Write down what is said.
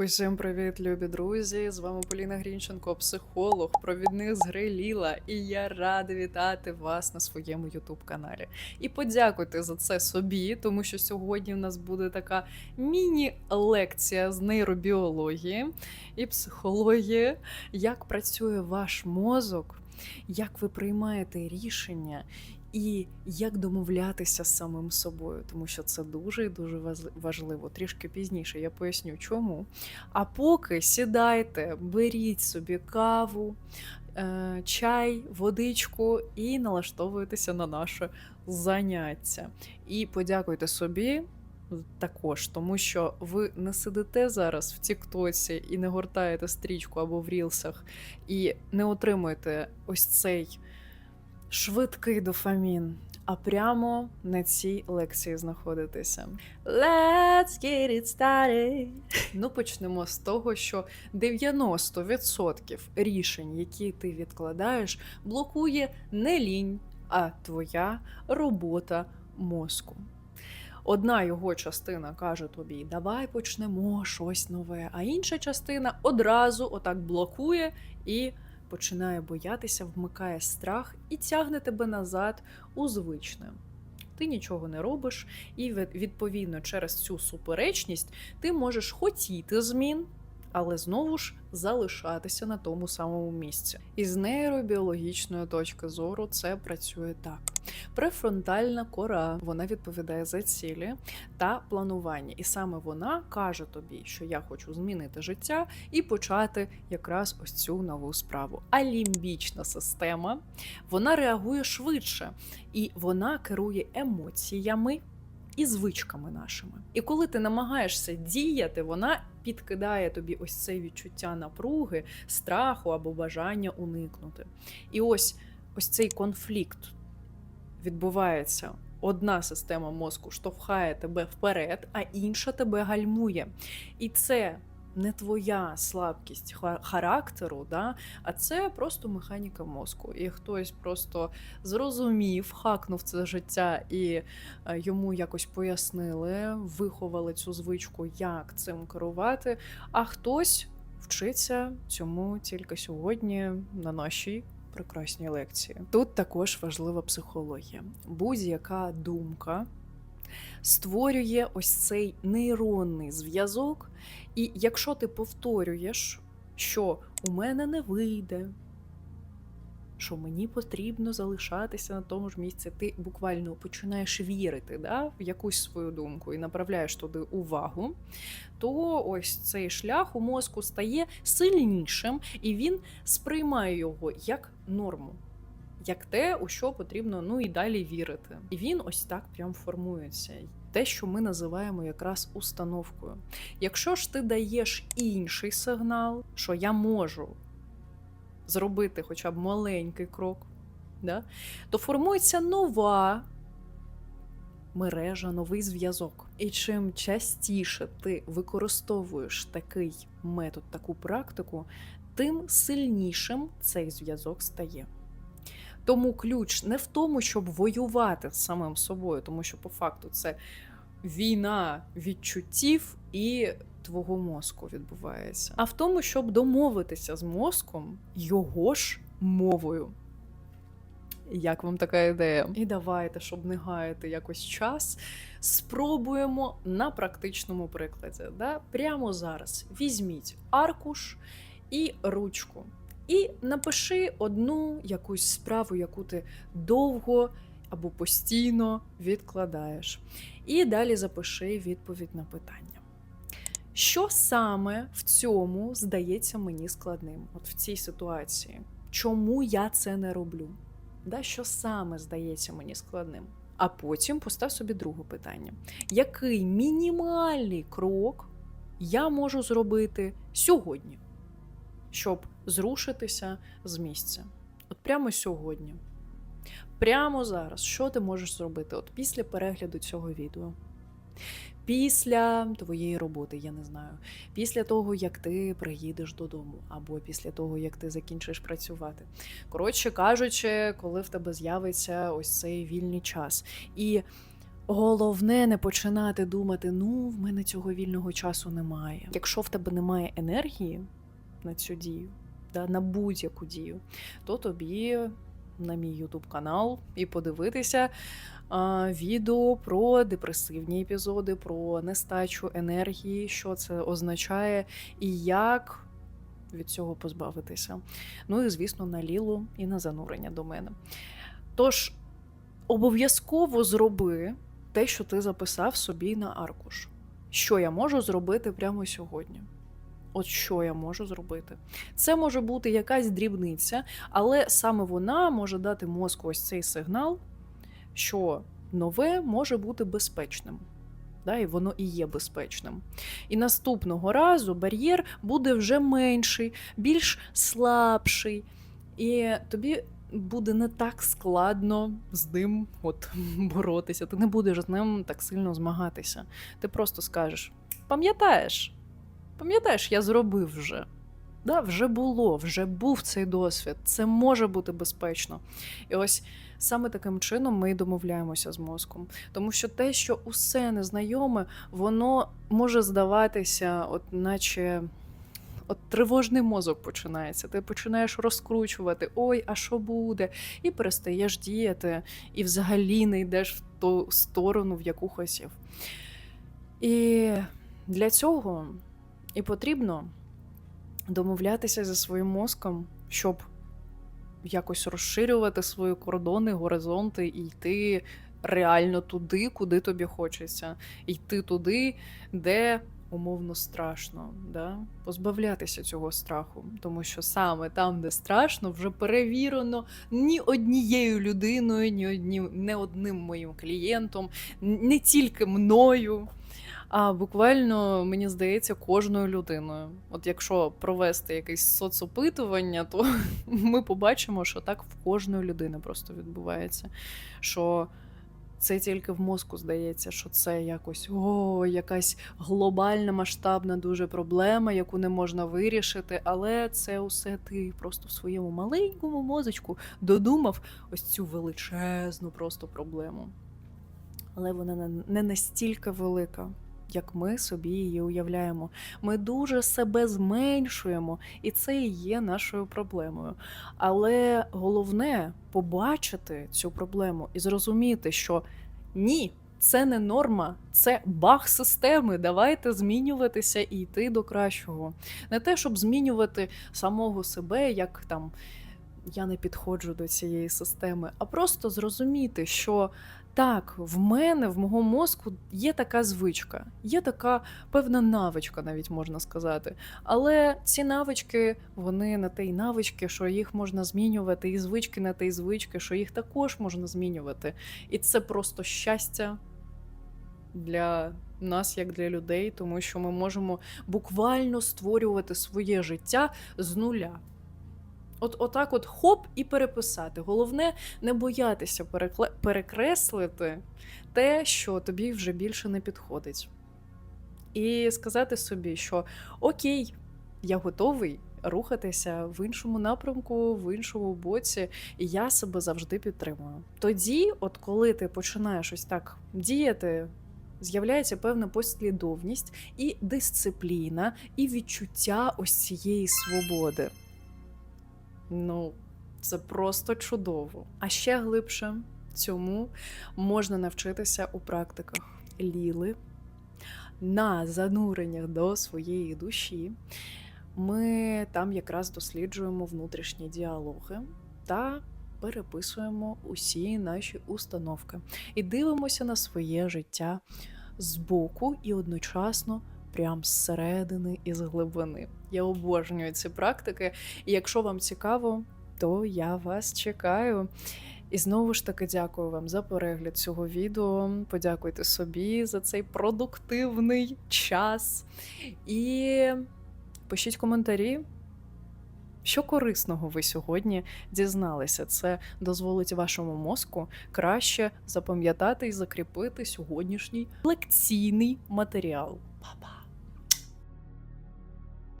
Усім привіт, любі друзі! З вами Поліна Грінченко, психолог, провідник з гри Ліла, і я рада вітати вас на своєму ютуб каналі. І подякуйте за це собі, тому що сьогодні в нас буде така міні-лекція з нейробіології і психології, як працює ваш мозок, як ви приймаєте рішення. І як домовлятися з самим собою, тому що це дуже і дуже важливо. Трішки пізніше я поясню, чому. А поки сідайте, беріть собі каву, е, чай, водичку і налаштовуйтеся на наше заняття. І подякуйте собі. Також, тому що ви не сидите зараз в Тіктоці і не гортаєте стрічку або в рілсах, і не отримуєте ось цей швидкий дофамін, а прямо на цій лекції знаходитися. Let's get it started! Ну, почнемо з того, що 90% рішень, які ти відкладаєш, блокує не лінь, а твоя робота мозку. Одна його частина каже тобі: давай почнемо щось нове, а інша частина одразу отак блокує і починає боятися, вмикає страх і тягне тебе назад у звичне. Ти нічого не робиш, і від- відповідно через цю суперечність ти можеш хотіти змін, але знову ж залишатися на тому самому місці. І з нейробіологічної точки зору це працює так. Префронтальна кора вона відповідає за цілі та планування, і саме вона каже тобі, що я хочу змінити життя і почати якраз ось цю нову справу. А лімбічна система вона реагує швидше і вона керує емоціями. І звичками нашими. І коли ти намагаєшся діяти, вона підкидає тобі ось це відчуття напруги, страху або бажання уникнути. І ось ось цей конфлікт відбувається. Одна система мозку штовхає тебе вперед, а інша тебе гальмує. І це не твоя слабкість характеру, да? а це просто механіка мозку. І хтось просто зрозумів, хакнув це життя і е, йому якось пояснили, виховали цю звичку, як цим керувати. А хтось вчиться цьому тільки сьогодні на нашій прекрасній лекції. Тут також важлива психологія. Будь-яка думка створює ось цей нейронний зв'язок, і якщо ти повторюєш, що у мене не вийде, що мені потрібно залишатися на тому ж місці, ти буквально починаєш вірити да, в якусь свою думку і направляєш туди увагу, то ось цей шлях у мозку стає сильнішим, і він сприймає його як норму. Як те, у що потрібно ну і далі вірити. І він ось так прям формується. Те, що ми називаємо якраз установкою. Якщо ж ти даєш інший сигнал, що я можу зробити хоча б маленький крок, да, то формується нова мережа, новий зв'язок. І чим частіше ти використовуєш такий метод, таку практику, тим сильнішим цей зв'язок стає. Тому ключ не в тому, щоб воювати з самим собою, тому що по факту це війна відчуттів і твого мозку відбувається, а в тому, щоб домовитися з мозком його ж мовою. Як вам така ідея? І давайте, щоб не гаяти якось час, спробуємо на практичному прикладі. Да? Прямо зараз візьміть аркуш і ручку. І напиши одну якусь справу, яку ти довго або постійно відкладаєш. І далі запиши відповідь на питання. Що саме в цьому здається мені складним? От в цій ситуації? Чому я це не роблю? Да, що саме здається мені складним? А потім постав собі друге питання: який мінімальний крок я можу зробити сьогодні, щоб зрушитися з місця? От прямо сьогодні. Прямо зараз, що ти можеш зробити от після перегляду цього відео? Після твоєї роботи, я не знаю, після того, як ти приїдеш додому, або після того, як ти закінчиш працювати. Коротше кажучи, коли в тебе з'явиться ось цей вільний час. І Головне не починати думати: ну, в мене цього вільного часу немає. Якщо в тебе немає енергії на цю дію, да, на будь-яку дію, то тобі на мій ютуб канал і подивитися а, відео про депресивні епізоди, про нестачу енергії, що це означає, і як від цього позбавитися. Ну і, звісно, на лілу і на занурення до мене. Тож, обов'язково зроби те, що ти записав собі на аркуш. Що я можу зробити прямо сьогодні? От що я можу зробити? Це може бути якась дрібниця, але саме вона може дати мозку ось цей сигнал, що нове може бути безпечним. Да, і воно і є безпечним. І наступного разу бар'єр буде вже менший, більш слабший. І тобі буде не так складно з ним от, боротися. Ти не будеш з ним так сильно змагатися. Ти просто скажеш: пам'ятаєш, пам'ятаєш, я зробив вже. Да, вже було, вже був цей досвід. Це може бути безпечно. І ось саме таким чином ми домовляємося з мозком. Тому що те, що усе незнайоме, воно може здаватися, от наче. От тривожний мозок починається. Ти починаєш розкручувати, ой, а що буде? І перестаєш діяти, і взагалі не йдеш в ту сторону, в яку хотів. І для цього і потрібно домовлятися зі своїм мозком, щоб якось розширювати свої кордони, горизонти і йти реально туди, куди тобі хочеться, йти туди, де умовно страшно, да? позбавлятися цього страху, тому що саме там, де страшно, вже перевірено ні однією людиною, ні однім, не одним моїм клієнтом, не тільки мною. А буквально мені здається кожною людиною. От якщо провести якесь соцопитування, то ми побачимо, що так в кожної людини просто відбувається. Що це тільки в мозку здається, що це якось о, якась глобальна масштабна дуже проблема, яку не можна вирішити. Але це усе ти просто в своєму маленькому мозочку додумав ось цю величезну просто проблему. Але вона не- настільки велика, як ми собі її уявляємо. Ми дуже себе зменшуємо, і це і є нашою проблемою. Але головне побачити цю проблему і зрозуміти, що ні, це не норма, це баг системи. Давайте змінюватися і йти до кращого. Не те, щоб змінювати самого себе, як там я не підходжу до цієї системи, а просто зрозуміти, що так, в мене, в мого мозку є така звичка, є така певна навичка, навіть можна сказати. Але ці навички, вони на те й навички, що їх можна змінювати, і звички на те й звички, що їх також можна змінювати. І це просто щастя для нас, як для людей, тому що ми можемо буквально створювати своє життя з нуля. От отак, от хоп, і переписати. Головне не боятися перекле- перекреслити те, що тобі вже більше не підходить. І сказати собі, що окей, я готовий рухатися в іншому напрямку, в іншому боці, і я себе завжди підтримую. Тоді, от коли ти починаєш ось так діяти. З'являється певна послідовність і дисципліна, і відчуття ось цієї свободи. Ну, це просто чудово. А ще глибше цьому можна навчитися у практиках ліли на зануреннях до своєї душі. Ми там якраз досліджуємо внутрішні діалоги та переписуємо усі наші установки і дивимося на своє життя збоку і одночасно прям зсередини і з глибини. Я обожнюю ці практики, і якщо вам цікаво, то я вас чекаю. І знову ж таки дякую вам за перегляд цього відео. Подякуйте собі за цей продуктивний час. І пишіть коментарі. Що корисного ви сьогодні дізналися? Це дозволить вашому мозку краще запам'ятати і закріпити сьогоднішній лекційний матеріал. Па-па!